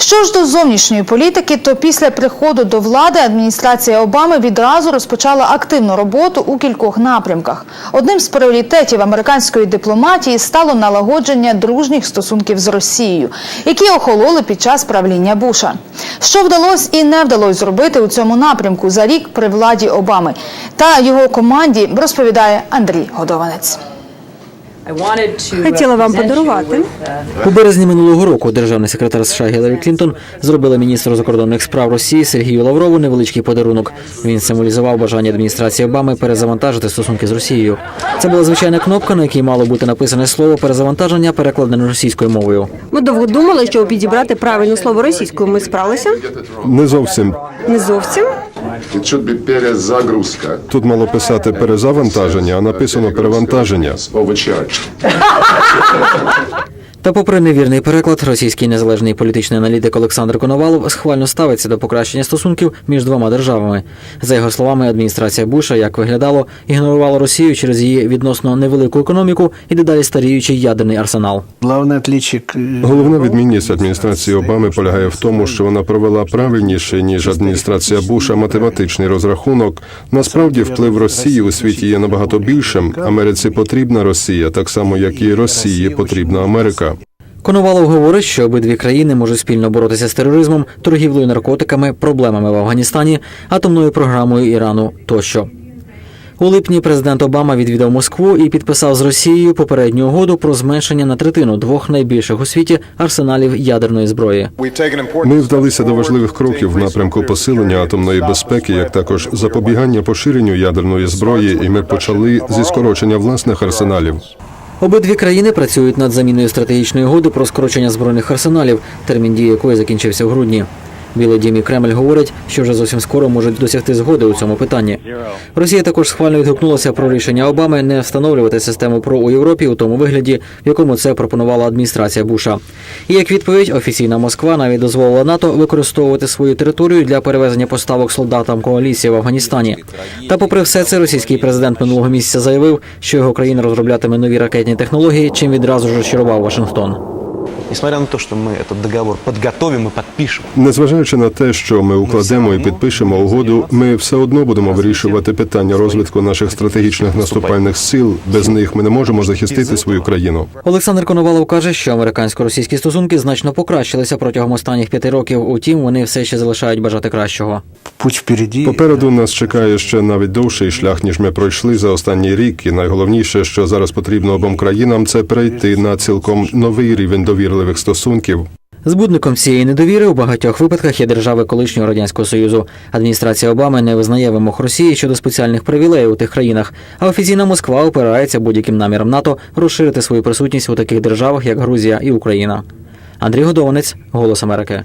Що ж до зовнішньої політики, то після приходу до влади адміністрація Обами відразу розпочала активну роботу у кількох напрямках. Одним з пріоритетів американської дипломатії стало налагодження дружніх стосунків з Росією, які охололи під час правління Буша. Що вдалося і не вдалося зробити у цьому напрямку за рік при владі Обами та його команді, розповідає Андрій Годованець. Хотіла вам подарувати. У березні минулого року державний секретар США Гіларі Клінтон зробила міністру закордонних справ Росії Сергію Лаврову невеличкий подарунок. Він символізував бажання адміністрації Обами перезавантажити стосунки з Росією. Це була звичайна кнопка, на якій мало бути написане слово перезавантаження, перекладене російською мовою. Ми довго думали, щоб підібрати правильне слово російською. Ми справилися? Не зовсім. Не зовсім. Перезагрузка. Тут мало писати перезавантаження, а написано перевантаження. Та, попри невірний переклад, російський незалежний політичний аналітик Олександр Коновалов схвально ставиться до покращення стосунків між двома державами. За його словами, адміністрація Буша, як виглядало, ігнорувала Росію через її відносно невелику економіку і дедалі старіючий ядерний арсенал. Головна відмінність адміністрації Обами полягає в тому, що вона провела правильніший ніж адміністрація Буша математичний розрахунок. Насправді вплив Росії у світі є набагато більшим. Америці потрібна Росія, так само як і Росії потрібна Америка. Коновалов говорить, що обидві країни можуть спільно боротися з тероризмом, торгівлею наркотиками, проблемами в Афганістані, атомною програмою Ірану тощо. У липні президент Обама відвідав Москву і підписав з Росією попередню угоду про зменшення на третину двох найбільших у світі арсеналів ядерної зброї. Ми вдалися до важливих кроків в напрямку посилення атомної безпеки, як також запобігання поширенню ядерної зброї, і ми почали зі скорочення власних арсеналів. Обидві країни працюють над заміною стратегічної угоди про скорочення збройних арсеналів, термін дії якої закінчився в грудні. Білий дім і Кремль говорять, що вже зовсім скоро можуть досягти згоди у цьому питанні. Росія також схвально відгукнулася про рішення Обами не встановлювати систему ПРО у Європі у тому вигляді, в якому це пропонувала адміністрація Буша. І як відповідь, офіційна Москва навіть дозволила НАТО використовувати свою територію для перевезення поставок солдатам коаліції в Афганістані. Та, попри все це, російський президент минулого місяця заявив, що його країна розроблятиме нові ракетні технології, чим відразу ж розчарував Вашингтон. Несмотря на то, что мы этот договор подготовим и подпишем, Незважаючи на те, що ми укладемо і підпишемо угоду, ми все одно будемо вирішувати питання розвитку наших стратегічних наступальних сил. Без них ми не можемо захистити свою країну. Олександр Коновалов каже, що американсько-російські стосунки значно покращилися протягом останніх п'яти років. Утім, вони все ще залишають бажати кращого. путь впереди. Попереду нас чекає ще навіть довший шлях, ніж ми пройшли за останній рік. І найголовніше, що зараз потрібно обом країнам, це перейти на цілком новий рівень довірливих стосунків. Збудником цієї недовіри у багатьох випадках є держави колишнього радянського союзу. Адміністрація Обами не визнає вимог Росії щодо спеціальних привілеїв у тих країнах. А офіційна Москва опирається будь-яким наміром НАТО розширити свою присутність у таких державах, як Грузія і Україна. Андрій Годованець, Голос Америки.